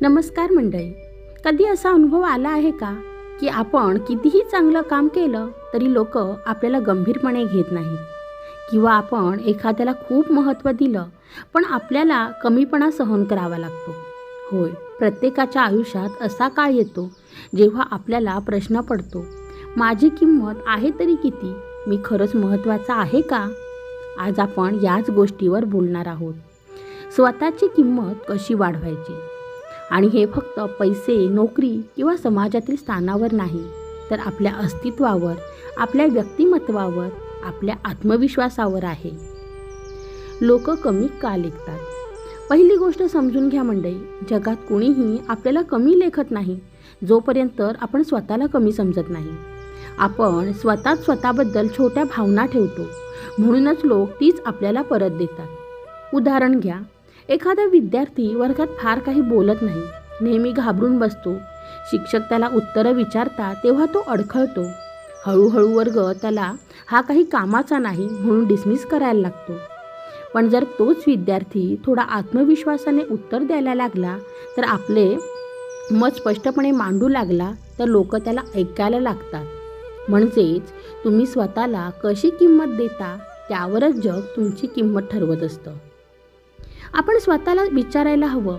नमस्कार मंडळी. कधी असा अनुभव आला आहे का की आपण कितीही चांगलं काम केलं तरी लोक आपल्याला गंभीरपणे घेत नाहीत? किंवा आपण एखाद्याला खूप महत्त्व दिलं पण आपल्याला कमीपणा सहन करावा लागतो? होय प्रत्येकाच्या आयुष्यात असा काळ येतो जेव्हा आपल्याला प्रश्न पडतो माझी किंमत आहे तरी किती? मी खरंच महत्त्वाचा आहे का? आज आपण याच गोष्टीवर बोलणार आहोत. स्वतःची किंमत कशी वाढवायची? आणि हे फक्त पैसे नोकरी किंवा समाजातील स्थानावर नाही तर आपल्या अस्तित्वावर आपल्या व्यक्तिमत्वावर आपल्या आत्मविश्वासावर आहे. लोक कमी का लेखतात? पहिली गोष्ट समजून घ्या मंडळी जगात कोणीही आपल्याला कमी लेखत नाही जोपर्यंत आपण स्वतःला कमी समजत नाही. आपण स्वतःच स्वतःबद्दल छोट्या भावना ठेवतो म्हणूनच लोक तीच आपल्याला परत देतात. उदाहरण घ्या एखादा विद्यार्थी वर्गात फार काही बोलत नाही. नेहमी घाबरून बसतो. शिक्षक त्याला उत्तरं विचारतात तेव्हा तो अडखळतो. हळूहळू वर्ग त्याला हा काही कामाचा नाही म्हणून डिसमिस करायला लागतो. पण जर तोच विद्यार्थी थोडा आत्मविश्वासाने उत्तर द्यायला लागला तर आपले मत स्पष्टपणे मांडू लागला तर लोक त्याला ऐकायला लागतात. म्हणजेच तुम्ही स्वतःला कशी किंमत देता त्यावरच जग तुमची किंमत ठरवत असतं. आपण स्वतःला विचारायला हवं.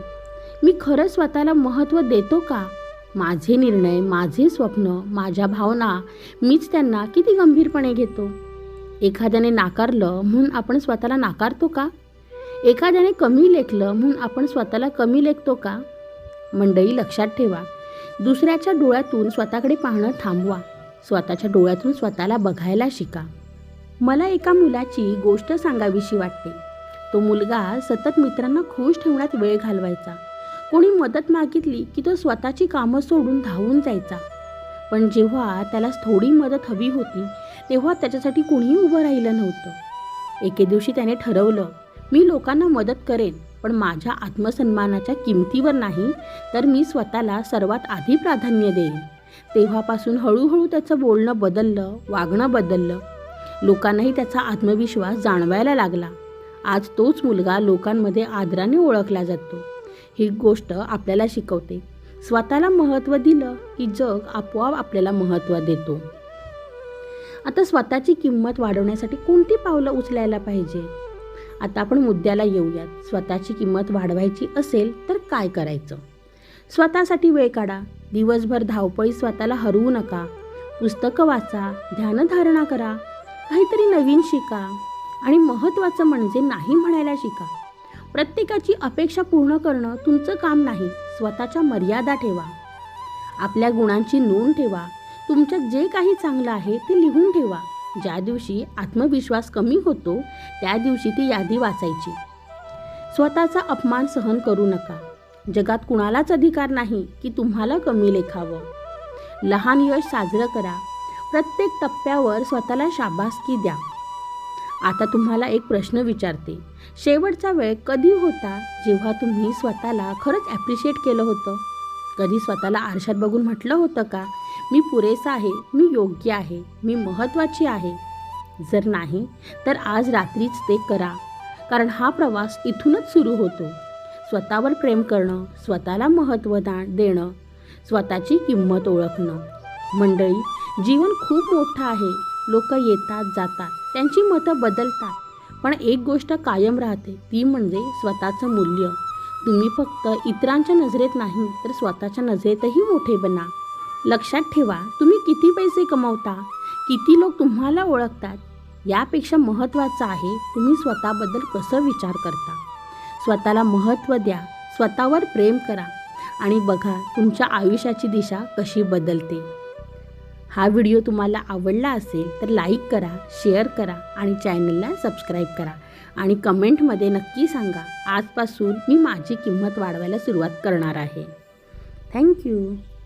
मी खरंच स्वतःला महत्त्व देतो का? माझे निर्णय माझे स्वप्न माझ्या भावना मीच त्यांना किती गंभीरपणे घेतो? एखाद्याने नाकारलं म्हणून आपण स्वतःला नाकारतो का? एखाद्याने कमी लेखलं म्हणून आपण स्वतःला कमी लेखतो का? मंडळी लक्षात ठेवा. दुसऱ्याच्या डोळ्यातून स्वतःकडे पाहणं थांबवा. स्वतःच्या डोळ्यातून स्वतःला बघायला शिका. मला एका मुलाची गोष्ट सांगावीशी वाटते. तो मुलगा सतत मित्रांना खुश ठेवण्यात वेळ घालवायचा. कोणी मदत मागितली की तो स्वतःची कामं सोडून धावून जायचा. पण जेव्हा त्याला थोडी मदत हवी होती तेव्हा त्याच्यासाठी कोणीही उभं राहिलं नव्हतं. एके दिवशी त्याने ठरवलं मी लोकांना मदत करेन पण माझ्या आत्मसन्मानाच्या किमतीवर नाही तर मी स्वतःला सर्वात आधी प्राधान्य देईन. तेव्हापासून हळूहळू त्याचं बोलणं बदललं वागणं बदललं. लोकांनाही त्याचा आत्मविश्वास जाणवायला लागला. आज तोच मुलगा लोकांमध्ये आदराने ओळखला जातो. ही गोष्ट आपल्याला शिकवते. स्वतःला महत्त्व दिलं की जग आपोआप आपल्याला महत्त्व देतो. आता स्वतःची किंमत वाढवण्यासाठी कोणती पावलं उचलायला पाहिजे? आता आपण मुद्द्याला येऊयात. स्वतःची किंमत वाढवायची असेल तर काय करायचं? स्वतःसाठी वेळ काढा. दिवसभर धावपळी स्वतःला हरवू नका. पुस्तकं वाचा ध्यानधारणा करा. काहीतरी नवीन शिका. आणि महत्त्वाचं म्हणजे नाही म्हणायला शिका. प्रत्येकाची अपेक्षा पूर्ण करणं तुमचं काम नाही स्वतःच्या मर्यादा ठेवा. आपल्या गुणांची नोंद ठेवा. तुमच्यात जे काही चांगलं आहे ते लिहून ठेवा. ज्या दिवशी आत्मविश्वास कमी होतो त्या दिवशी ती यादी वाचायची. स्वतःचा अपमान सहन करू नका. जगात कुणालाच अधिकार नाही की तुम्हाला कमी लेखावं. लहान यश साजरं करा. प्रत्येक टप्प्यावर स्वतःला शाबासकी द्या. आता तुम्हाला एक प्रश्न विचारते. शेवटचा वेळ कधी होता जेव्हा तुम्ही स्वतःला खरंच ॲप्रिशिएट केलं होतं? कधी स्वतःला आरशात बघून म्हटलं होतं का? मी पुरेसा आहे मी योग्य आहे मी महत्त्वाची आहे. जर नाही तर आज रात्रीच ते करा. कारण हा प्रवास इथूनच सुरू होतो. स्वतःवर प्रेम करणं स्वतःला महत्त्व देणं स्वतःची किंमत ओळखणं. मंडळी जीवन खूप मोठं आहे. लोक येतात जातात. त्यांची मतं बदलतात. पण एक गोष्ट कायम राहते ती म्हणजे स्वतःचं मूल्य. तुम्ही फक्त इतरांच्या नजरेत नाही तर स्वतःच्या नजरेतही मोठे बना. लक्षात ठेवा तुम्ही किती पैसे कमवता किती लोक तुम्हाला ओळखतात यापेक्षा महत्त्वाचं आहे तुम्ही स्वतःबद्दल कसं विचार करता. स्वतःला महत्त्व द्या स्वतःवर प्रेम करा आणि बघा तुमच्या आयुष्याची दिशा कशी बदलते. हा व्हिडिओ तुम्हाला आवडला असेल तर लाईक करा शेअर करा आणि चॅनलला सबस्क्राईब करा. आणि कमेंटमध्ये नक्की सांगा आजपासून मी माझी किंमत वाढवायला सुरुवात करणार आहे. थँक्यू.